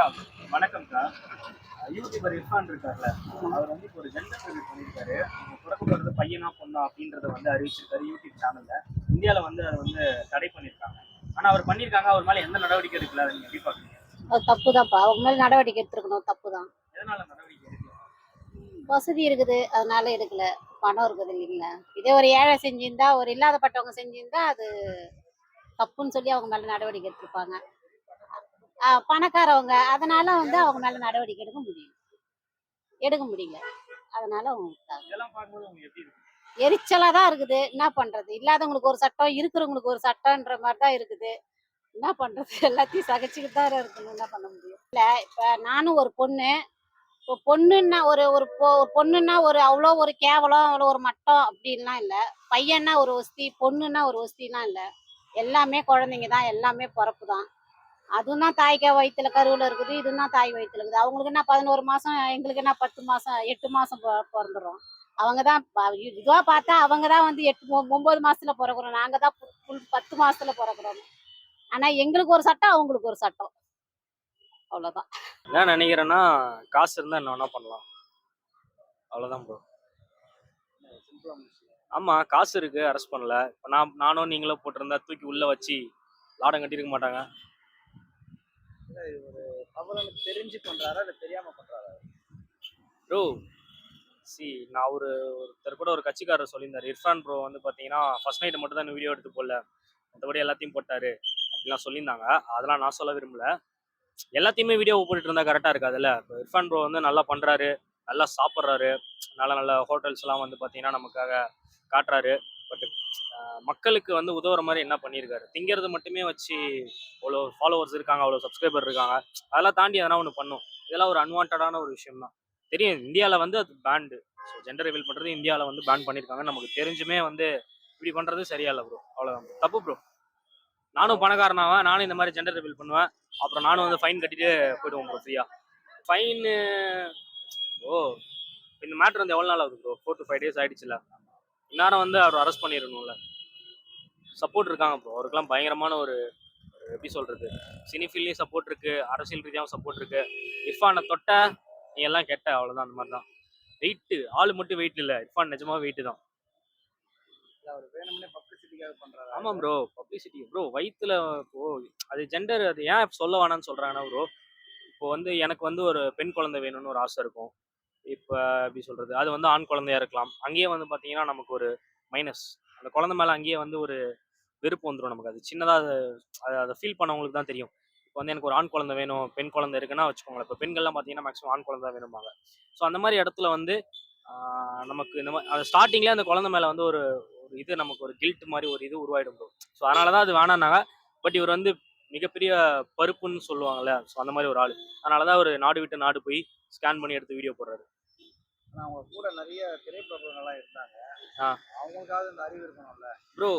அக்கா வணக்கம்க்கா யூடியூபர் இர்ஃபான் இருக்கார்ல அவர் வந்து இப்போ ஒரு ஜெண்டர் ரிவ்யூ பண்ணியிருக்காரு பிறக்க போகிறது பையனா பொண்ணா அப்படின்றத வந்து அறிவிச்சிருக்காரு யூடியூப் சேனல்ல இந்தியாவில் வந்து அதை வந்து தடை பண்ணியிருக்காங்க ஆனால் அவர் பண்ணியிருக்காங்க அவர் மேலே எந்த நடவடிக்கை எடுக்கல அதை நீங்கள் எப்படி பார்க்குறீங்க? அது தப்பு தான்ப்பா அவங்க மேல நடவடிக்கை எடுத்துருக்கணும் தப்பு தான் எதனால நடவடிக்கை எடுக்கல? வசதி இருக்குது அதனால எடுக்கல. பணம் இருக்குது இல்லைங்களா? இதே ஒரு ஏழை செஞ்சிருந்தா ஒரு இல்லாதப்பட்டவங்க செஞ்சிருந்தா அது தப்புன்னு சொல்லி அவங்க மேல நடவடிக்கை எடுத்திருப்பாங்க. பணக்காரவங்க. அதனால வந்து அவங்க மேல நடவடிக்கை எடுக்க முடியும் எடுக்க முடியல. அதனால அவங்க எரிச்சலா தான் இருக்குது. என்ன பண்றது? இல்லாதவங்களுக்கு ஒரு சட்டம் இருக்கிறவங்களுக்கு ஒரு சட்டம்ன்ற மாதிரி தான் இருக்குது. என்ன பண்றது? எல்லாத்தையும் சகிச்சுக்கிட்டு தான் இருக்கணும். என்ன பண்ண முடியும்? இல்ல இப்ப நானும் ஒரு பொண்ணு. இப்போ பொண்ணுன்னா ஒரு ஒரு பொண்ணுன்னா ஒரு அவ்வளோ ஒரு கேவலம் அவ்வளோ ஒரு மட்டம் அப்படின்லாம் இல்லை. பையன்னா ஒரு ஒஸ்தி பொண்ணுன்னா ஒரு ஒஸ்திலாம் இல்லை. எல்லாமே குழந்தைங்க தான். எல்லாமே பிறப்பு தான். அதுவும் தான் தாய்க்கா வயிற்றுல கருவில் இருக்குது இதுவும் தான் தாய் வயிற்றுல இருக்குது. அவங்களுக்கு என்ன பதினோரு மாதம் எங்களுக்கு என்ன பத்து மாதம் எட்டு மாதம் பிறந்துடும் அவங்க தான் இதுவாக பார்த்தா அவங்க தான் வந்து எட்டு ஒம்பது ஒன்பது மாசத்துல பிறக்கிறோம் நாங்கள் தான் ஃபுல் பத்து மாசத்துல பிறக்கிறோம் ஆனால் எங்களுக்கு ஒரு சட்டம் அவங்களுக்கு ஒரு சட்டம். அவ்வளோதான் என்ன நினைக்கிறேன்னா காசு இருந்தால் என்ன வேணா பண்ணலாம். அவ்வளோதான் ப்ரோ ஆமாம் காசு இருக்கு அரெஸ்ட் பண்ணல. இப்போ நான் நானும் நீங்களும் போட்டிருந்தா தூக்கி உள்ளே வச்சு லாடம் கட்டியிருக்க மாட்டாங்க. அவர் தெரிஞ்சு பண்றாரா இல்லை தெரியாம பண்றாரா? ப்ரோ சி நான் ஒரு ஒருத்தர் கூட ஒரு கட்சிக்காரர் சொல்லியிருந்தார். இர்ஃபான் ப்ரோ வந்து பார்த்தீங்கன்னா ஃபர்ஸ்ட் நைட் மட்டும் தான் வீடியோ எடுத்து போடல. மற்றபடி எல்லாத்தையும் போட்டாரு. அப்படிலாம் சொல்லியிருந்தாங்க. அதெல்லாம் நான் சொல்ல விரும்பல. எல்லாத்தையுமே வீடியோ போட்டுட்டு இருந்தா கரெக்டாக இருக்காதுல்ல? இப்போ இர்ஃபான் ப்ரோ வந்து நல்லா பண்ணுறாரு நல்லா சாப்பிட்றாரு. நல்ல நல்ல ஹோட்டல்ஸ்லாம் வந்து பார்த்தீங்கன்னா நமக்காக காட்டுறாரு. பட் மக்களுக்கு வந்து உதவுற மாதிரி என்ன பண்ணியிருக்காரு திங்கிறது மட்டுமே வச்சு அவ்வளோ ஃபாலோவர்ஸ் இருக்காங்க அவ்வளோ சப்ஸ்கிரைபர் இருக்காங்க. அதெல்லாம் தாண்டி எதனா ஒன்று பண்ணும். இதெல்லாம் ஒரு அன்வான்டான ஒரு விஷயம் தான். தெரியும் இந்தியாவில் வந்து அது பேண்டு ஸோ ஜெண்டர் ரிவீல் பண்ணுறது இந்தியாவில் வந்து பேன் பண்ணியிருக்காங்க நமக்கு தெரிஞ்சுமே வந்து இப்படி பண்ணுறது சரியா இல்லை ப்ரோ அவ்வளோதான் தப்பு ப்ரோ நானும் பணக்காரனாவேன் நானும் இந்த மாதிரி ஜெண்டர் ரிவீல் பண்ணுவேன். அப்புறம் நானும் வந்து ஃபைன் கட்டிட்டு போயிடுவோம் ப்ரோ ஃப்ரீயாக ஃபைனு ஓ இந்த மேட்ரு வந்து எவ்வளோ நாள் ஆகுது bro four to five days ஆகிடுச்சுல இந்நேரம் வந்து அவர் அரெஸ்ட் பண்ணிடணும்ல. சப்போர்ட் இருக்காங்க ப்ரோ அவருக்கெல்லாம் பயங்கரமான ஒரு எப்படி சொல்கிறது சினிஃபீல்லையும் சப்போர்ட் இருக்கு. அரசியல் ரீதியாகவும் சப்போர்ட் இருக்கு. இர்ஃபானை தொட்ட நீ எல்லாம் கெட்ட. அவ்வளோதான் அந்த மாதிரி தான் வெயிட்டு ஆள் மட்டும் வெயிட் இல்லை. இர்ஃபான் நிஜமாக வெயிட்டு தான். ஆமாம் ப்ரோ பப்ளிசிட்டி ப்ரோ வயிற்றுல இப்போ அது ஜெண்டர் அது ஏன் சொல்ல வேணாம்னு சொல்கிறாங்கன்னா ப்ரோ இப்போ வந்து எனக்கு வந்து ஒரு பெண் குழந்தை வேணும்னு ஒரு ஆசை இருக்கும். இப்போ எப்படி சொல்கிறது அது வந்து ஆண் குழந்தையா இருக்கலாம். அங்கேயே வந்து பார்த்தீங்கன்னா நமக்கு ஒரு மைனஸ் அந்த குழந்தை மேலே அங்கேயே வந்து ஒரு வெறுப்பு வந்துடும் நமக்கு. அது சின்னதாக அது அதை அதை ஃபீல் பண்ணவங்களுக்கு தான் தெரியும். இப்போ வந்து எனக்கு ஒரு ஆண் குழந்தை வேணும் பெண் குழந்தை இருக்குன்னா வச்சுக்கோங்களேன். இப்போ பெண்கள்லாம் பார்த்தீங்கன்னா மேக்ஸிமம் ஆண் குழந்தை வேணும்பாங்க. ஸோ அந்த மாதிரி இடத்துல வந்து நமக்கு இந்த மாதிரி அது ஸ்டார்டிங்லேயே அந்த குழந்தை மேலே வந்து ஒரு ஒரு இது நமக்கு ஒரு கில்ட் மாதிரி ஒரு இது உருவாயிடும் ப்ரோ ஸோ அதனால தான் அது வேணான்னாங்க பட் இவர் வந்து மிகப்பெரிய பருப்புன்னு சொல்லுவாங்கல்ல. ஸோ அந்த மாதிரி ஒரு ஆள். அதனால தான் அவர் நாடு விட்டு நாடு போய் ஸ்கேன் பண்ணி எடுத்து வீடியோ போடுறாரு. ஆனா அவங்க கூட நிறைய திரைப்பிரபலங்கள்லாம் இருந்தாங்க. அவங்களுக்காவது இந்த அறிவு இருக்கணும்ல. ப்ரோ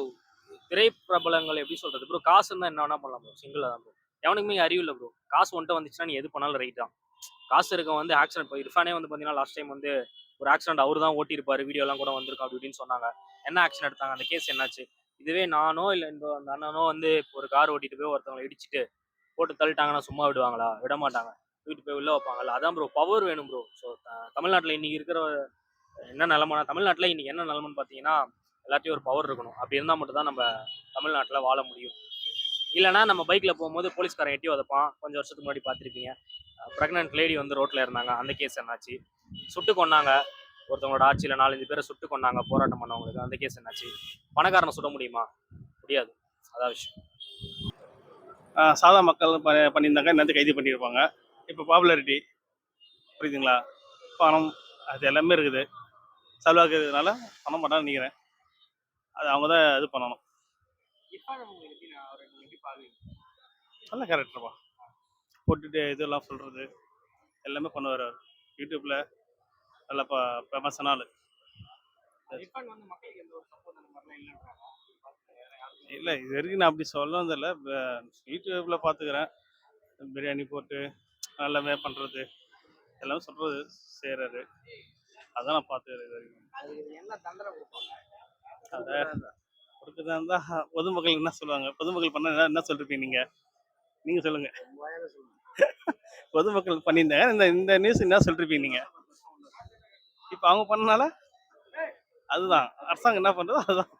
திரைப்பிரபலங்கள் எப்படி சொல்றது? ப்ரோ காசு இருந்தால் என்ன வேணா பண்ணலாம் ப்ரோ சிங்கிளாக தான் ப்ரோ எவனுக்குமே அறிவு இல்லை ப்ரோ காசு வந்துட்டு வந்துச்சுன்னா நீ எது பண்ணாலும் ரைட் தான். காசு இருக்க வந்து ஆக்சிடென்ட் இப்போ இர்ஃபானே வந்து பார்த்தீங்கன்னா லாஸ்ட் டைம் வந்து ஒரு ஆக்சிடென்ட் அவர் தான் ஓட்டியிருப்பாரு. வீடியோலாம் கூட வந்திருக்கும் அப்படி இப்படின்னு சொன்னாங்க. என்ன ஆக்சிடென்ட் எடுத்தாங்க? அந்த கேஸ் என்னாச்சு? இதுவே நானோ இல்லை இந்த அந்த அண்ணனோ வந்து ஒரு கார் ஓட்டிட்டு போய் ஒருத்தவங்களை இடிச்சிட்டு போட்டு தள்ளிட்டாங்கன்னா சும்மா விடுவாங்களா? விட மாட்டாங்க. தூக்கிட்டு போய் உள்ளே வைப்பாங்கல்ல? அதான் ப்ரோ பவர் வேணும் ப்ரோ ஸோ தமிழ்நாட்டில் இன்னைக்கு இருக்கிற என்ன நிலமனா தமிழ்நாட்டில் இன்றைக்கி என்ன நிலமன்னு பார்த்தீங்கன்னா எல்லாத்தையும் ஒரு பவர் இருக்கணும். அப்படி இருந்தால் மட்டும்தான் நம்ம தமிழ்நாட்டில் வாழ முடியும். இல்லைன்னா நம்ம பைக்கில் போகும்போது போலீஸ்காரன் எட்டி உதப்பான். கொஞ்சம் வருஷத்துக்கு முன்னாடி பார்த்துருப்பீங்க ப்ரெக்னென்ட் லேடி வந்து ரோட்டில் இருந்தாங்க. அந்த கேஸ் என்னாச்சு? சுட்டு கொன்னாங்க. ஒருத்தவங்களோட ஆட்சியில் நாலஞ்சு பேரை சுட்டு கொன்னாங்க. போராட்டம் பண்ணவங்களுக்கு அந்த கேஸ் என்னாச்சு? பணக்காரனை சுட முடியுமா? முடியாது. அதான் விஷயம். சாதா மக்கள் ப பண்ணியிருந்தாங்க. நேரத்தை கைது பண்ணியிருப்பாங்க. இப்போ பாப்புலாரிட்டி புரியுதுங்களா? பணம் அது எல்லாமே இருக்குது. செலவாக்குறதுனால பணம் பண்ணான்னு நினைக்கிறேன். அது அவங்க தான் இது பண்ணணும். நல்ல கேரக்டர்ப்பா போட்டுட்டு இதெல்லாம் சொல்கிறது எல்லாமே பண்ணுவார் அவர். யூடியூப்பில் நல்ல ப ஃபேமஸான ஆள். இல்லை இது வரைக்கும் நான் அப்படி சொல்லவும் இல்லை யூடியூப்பில் பார்த்துக்கிறேன் பிரியாணி போட்டு எல்லாமே பண்ணுறது எல்லாமே சொல்கிறது செய்கிறாரு அதான் நான் கொடுப்பாங்க? அதை கொடுக்குறதா இருந்தால் பொதுமக்கள் என்ன சொல்லுவாங்க? பொதுமக்கள் பண்ண என்ன என்ன சொல்லிருப்பீங்க நீங்கள் நீங்கள் சொல்லுங்கள் பொதுமக்கள் பண்ணியிருந்தாங்க இந்த இந்த நியூஸ் என்ன சொல்லிருப்பீங்க நீங்கள் இப்போ அவங்க பண்ணனால அதுதான். அரசாங்கம் என்ன பண்ணுறதோ அதுதான்.